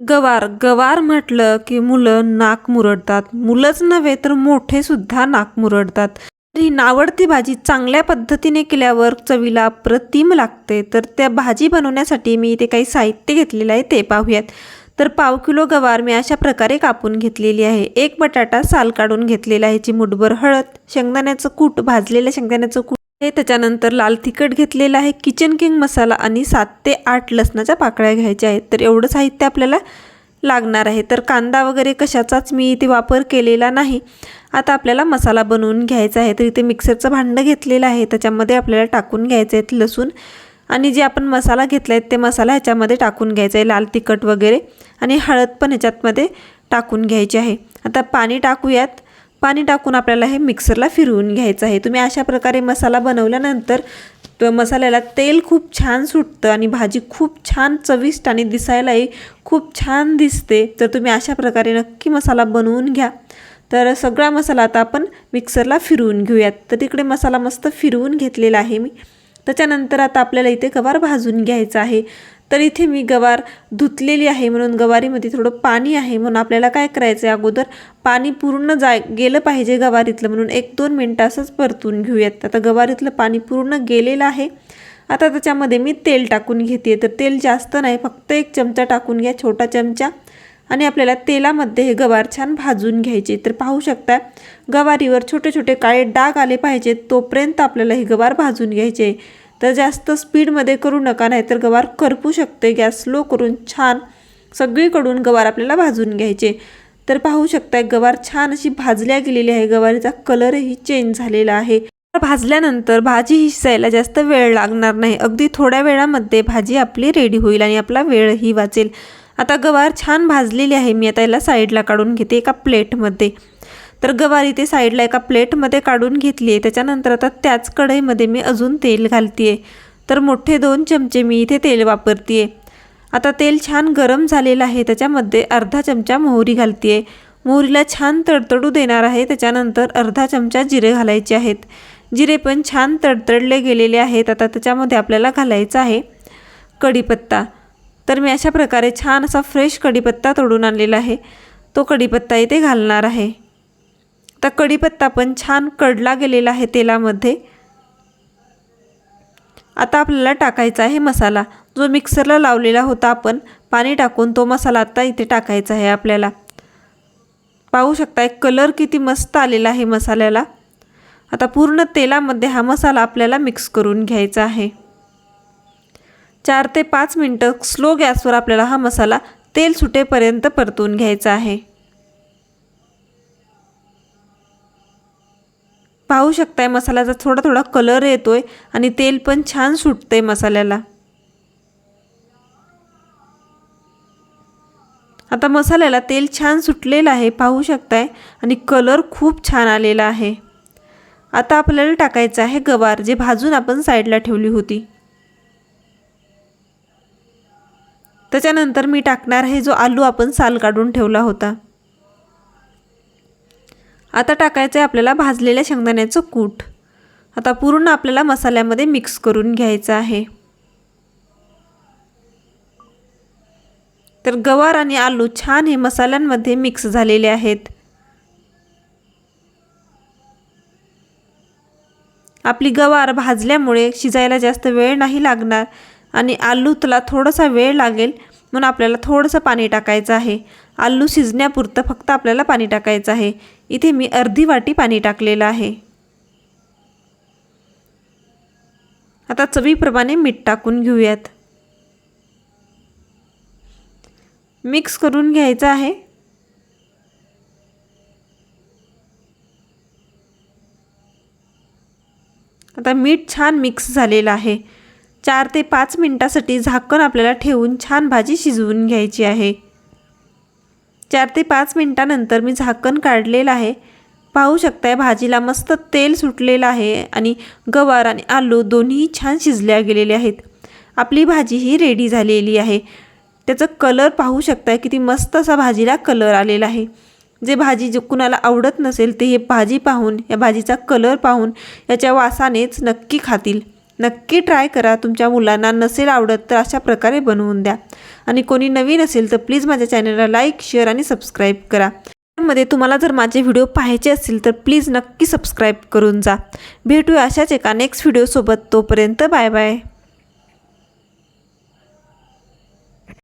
गवार गवार म्हटलं की मुलं नाक मुरडतात. मुलंच नव्हे तर मोठे सुद्धा नाक मुरडतात. तर ही नावडती भाजी चांगल्या पद्धतीने केल्यावर चवीला अप्रतिम लागते. तर त्या भाजी बनवण्यासाठी मी इथे काही साहित्य घेतलेलं आहे ते पाहूयात. तर पाव किलो गवार मी अशा प्रकारे कापून घेतलेली आहे. एक बटाटा साल काढून घेतलेला आहे चिमुटभर हळद शेंगदाण्याचं कूट भाजलेलं शेंगदाण्याचं कूट हे त्याच्यानंतर लाल तिखट घेतलेलं आहे किचन किंग मसाला आणि सात ते आठ लसणाच्या पाकळ्या घ्यायच्या आहेत. तर एवढं साहित्य आपल्याला लागणार आहे. तर कांदा वगैरे कशाचाच मी इथे वापर केलेला नाही. आता आपल्याला मसाला बनवून घ्यायचा आहे. तर इथे मिक्सरचं भांडं घेतलेलं आहे. त्याच्यामध्ये आपल्याला टाकून घ्यायचं आहे लसूण. आणि जे आपण मसाला घेतला आहे ते मसाला ह्याच्यामध्ये टाकून घ्यायचा आहे. लाल तिखट वगैरे. आणि हळद पण ह्याच्यातमध्ये टाकून घ्यायची आहे. आता पाणी टाकूयात. पाणी टाकून आपल्याला हे मिक्सरला फिरवून घ्यायचं आहे. तुम्ही अशा प्रकारे मसाला बनवल्यानंतर मसाल्याला तेल खूप छान सुटतं आणि भाजी खूप छान चविष्ट आणि दिसायलाही खूप छान दिसते. तर तुम्ही अशा प्रकारे नक्की मसाला बनवून घ्या. तर सगळा मसाला आता आपण मिक्सरला फिरवून घेऊयात. तर तिकडे मसाला मस्त फिरवून घेतलेला आहे मी. त्याच्यानंतर आता आपल्याला इथे गवार भाजून घ्यायचं आहे. तर इथे मी गवार धुतलेली आहे म्हणून गवारीमध्ये थोडं पाणी आहे म्हणून आपल्याला काय करायचं आहे अगोदर? पाणी पूर्ण जाय गेलं पाहिजे गवारीतलं म्हणून एक दोन मिनटं असंच परतून घेऊयात. आता गवारीतलं पाणी पूर्ण गेलेलं आहे. आता त्याच्यामध्ये मी तेल टाकून घेते तर तेल जास्त नाही फक्त एक चमचा टाकून घ्या छोटा चमचा. आणि आपल्याला तेलामध्ये हे गवार छान भाजून घ्यायचे. तर पाहू शकता गवारीवर छोटे छोटे काळे डाग आले पाहिजेत तोपर्यंत आपल्याला हे गवार भाजून घ्यायचे. तर जास्त स्पीडमध्ये करू नका नाही तर गवार करपू शकते गॅस स्लो करून छान सगळीकडून गवार आपल्याला भाजून घ्यायचे. तर पाहू शकता गवार छान अशी भाजल्या गेलेली आहे. गवारीचा कलरही चेंज झालेला आहे. भाजल्यानंतर भाजी हिसायला जास्त वेळ लागणार नाही. अगदी थोड्या वेळामध्ये भाजी आपली रेडी होईल आणि आपला वेळही वाचेल. आता गवार छान भाजलेली आहे. मी आता याला साईडला काढून घेते एका प्लेटमध्ये. तर गवार इथे साईडला एका प्लेटमध्ये काढून घेतली आहे. त्याच्यानंतर आता त्याच कढईमध्ये मी अजून तेल घालते आहे तर मोठे दोन चमचे मी इथे तेल वापरते आहे आता तेल छान गरम झालेलं आहे. त्याच्यामध्ये अर्धा चमचा मोहरी घालते आहे मोहरीला छान तडतडू देणार आहे. त्याच्यानंतर अर्धा चमचा जिरे घालायचे आहेत. जिरे पण छान तडतडले गेलेले आहेत. आता त्याच्यामध्ये आपल्याला घालायचं आहे कढीपत्ता. तर मी अशा प्रकारे छान असा फ्रेश कढीपत्ता तोडून आणलेला आहे. तो कढीपत्ता इथे घालणार आहे. तर कढीपत्ता पण छान कडला गेलेला आहे तेलामध्ये. आता आपल्याला टाकायचा आहे मसाला. जो मिक्सरला लावलेला होता आपण पाणी टाकून तो मसाला आता इथे टाकायचा आहे आपल्याला. पाहू शकता कलर किती मस्त आलेला आहे मसाल्याला. आता पूर्ण तेलामध्ये हा मसाला आपल्याला मिक्स करून घ्यायचा आहे. चार ते पाच मिनटं स्लो गॅसवर आपल्याला हा मसाला तेल सुटेपर्यंत परतून घ्यायचा आहे. पाहू शकताय मसाल्याचा थोडा थोडा कलर येतोय आणि तेल पण छान सुटतंय मसाल्याला. आता मसाल्याला तेल छान सुटलेलं आहे पाहू शकताय. आणि कलर खूप छान आलेला आहे. आता आपल्याला टाकायचं आहे गवार जे भाजून आपण साईडला ठेवली होती. त्याच्यानंतर मी टाकणार आहे जो आलू आपण साल काढून ठेवला होता. आता टाकायचं आहे आपल्याला भाजलेल्या शेंगदाण्याचं कूट. आता पूर्ण आपल्याला मसाल्यामध्ये मिक्स करून घ्यायचं आहे. तर गवार आणि आलू छान हे मसाल्यांमध्ये मिक्स झालेले आहेत. आपली गवार भाजल्यामुळे शिजायला जास्त वेळ नाही लागणार. आणि आलू त्याला थोडासा वेळ लागेल म्हणून आपल्याला थोडंसं पाणी टाकायचं आहे. आलू शिजण्यापुरतं फक्त आपल्याला पाणी टाकायचं आहे. इथे मी अर्धी वाटी पाणी टाकलेलं आहे. आता चवीप्रमाणे मीठ टाकून घेऊयात. मिक्स करून घ्यायचं आहे. आता मीठ छान मिक्स झालेलं आहे. चार ते पाच मिनटासाठी झाकण आपल्याला ठेवून छान भाजी शिजवून घ्यायची आहे. चार ते पाच मिनटानंतर मी झाकण काढलेलं आहे. पाहू शकताय भाजीला मस्त तेल सुटलेलं आहे आणि गवार आणि आलू दोन्ही छान शिजल्या गेलेले आहेत. आपली भाजी ही रेडी झालेली आहे. त्याचं कलर पाहू शकताय किती मस्त असा भाजीला कलर आलेला आहे. जे भाजी जे कुणाला आवडत नसेल ते हे भाजी पाहून या भाजीचा कलर पाहून याच्या वासानेच नक्की खातील. नक्की ट्राय करा. तुमच्या मुलांना नसेल आवडत तर अशा प्रकारे बनवून द्या. आणि कोणी नवीन असेल तर प्लीज माझ्या चॅनलला लाईक शेअर आणि सबस्क्राईब करा. मध्ये तुम्हाला जर माझे व्हिडिओ पाहायचे असतील तर प्लीज नक्की सबस्क्राईब करून जा. भेटूया अशाच एका नेक्स्ट व्हिडिओसोबत तोपर्यंत बाय बाय.